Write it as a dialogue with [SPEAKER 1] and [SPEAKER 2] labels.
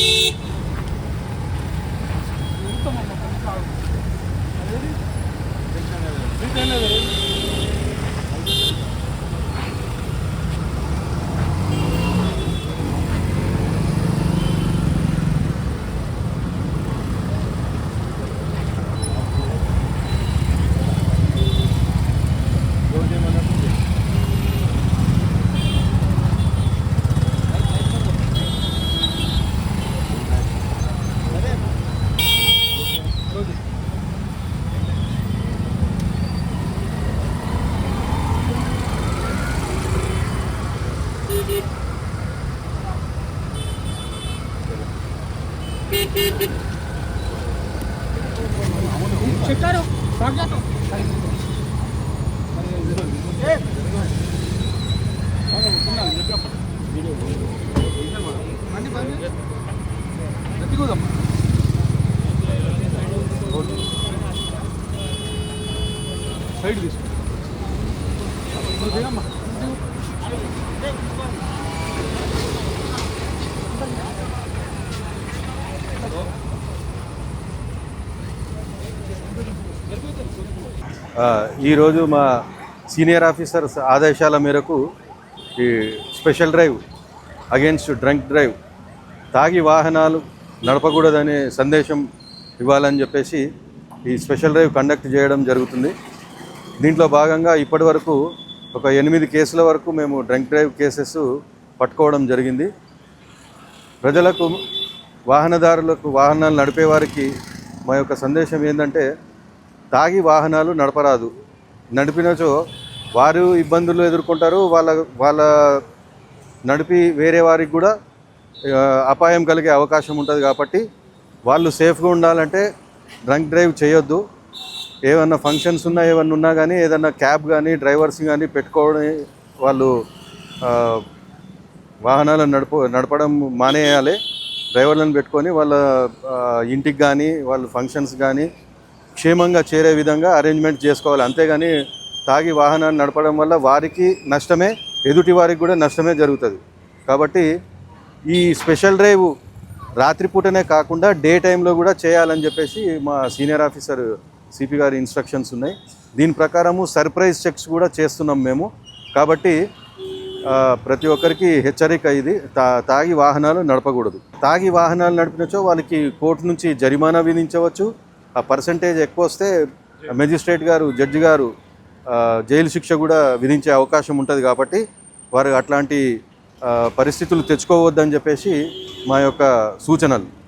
[SPEAKER 1] beep. చెప్తారు side తీసుకో
[SPEAKER 2] ఈరోజు మా సీనియర్ ఆఫీసర్స్ ఆదేశాల మేరకు ఈ special drive against drunk drive తాగి వాహనాలు నడపకూడదనే సందేశం ఇవ్వాలని చెప్పేసి ఈ స్పెషల్ డ్రైవ్ కండక్ట్ చేయడం జరుగుతుంది. దీంట్లో భాగంగా ఇప్పటి వరకు ఒక ఎనిమిది కేసుల వరకు మేము డ్రంక్ డ్రైవ్ కేసెస్ పట్టుకోవడం జరిగింది. ప్రజలకు వాహనదారులకు వాహనాలు నడిపే వారికి మా యొక్క సందేశం ఏంటంటే తాగి వాహనాలు నడపరాదు. నడిపినచో వారు ఇబ్బందులు ఎదుర్కొంటారు వాళ్ళ వాళ్ళ నడిపి వేరే వారికి కూడా అపాయం కలిగే అవకాశం ఉంటుంది కాబట్టి వాళ్ళు సేఫ్గా ఉండాలంటే డ్రంక్ డ్రైవ్ చేయొద్దు. ఏమన్నా ఫంక్షన్స్ ఉన్నా ఏమన్నా ఉన్నా కానీ ఏదన్నా క్యాబ్ కానీ డ్రైవర్స్ కానీ పెట్టుకోవడం వాళ్ళు వాహనాలను నడప నడపడం మానేయాలి. డ్రైవర్లను పెట్టుకొని వాళ్ళ ఇంటికి కానీ వాళ్ళ ఫంక్షన్స్ కానీ క్షేమంగా చేరే విధంగా అరేంజ్మెంట్ చేసుకోవాలి. అంతేగాని తాగి వాహనాన్ని నడపడం వల్ల వారికి నష్టమే ఎదుటి వారికి కూడా నష్టమే జరుగుతుంది. కాబట్టి ఈ స్పెషల్ డ్రైవ్ రాత్రిపూటనే కాకుండా డే టైంలో కూడా చేయాలని చెప్పేసి మా సీనియర్ ఆఫీసర్ సిపి గారి ఇన్స్ట్రక్షన్స్ ఉన్నాయి. దీని ప్రకారము సర్ప్రైజ్ చెక్స్ కూడా చేస్తున్నాం మేము. కాబట్టి ప్రతి ఒక్కరికి హెచ్చరిక ఇది. తా తాగి వాహనాలు నడపకూడదు. తాగి వాహనాలు నడిపినచో వాళ్ళకి కోర్టు నుంచి జరిమానా విధించవచ్చు. ఆ పర్సంటేజ్ ఎక్కువ వస్తే మెజిస్ట్రేట్ గారు జడ్జి గారు జైలు శిక్ష కూడా విధించే అవకాశం ఉంటుంది కాబట్టి వారు అట్లాంటి పరిస్థితులు తెచ్చుకోవద్దని చెప్పేసి మా యొక్క సూచనలు.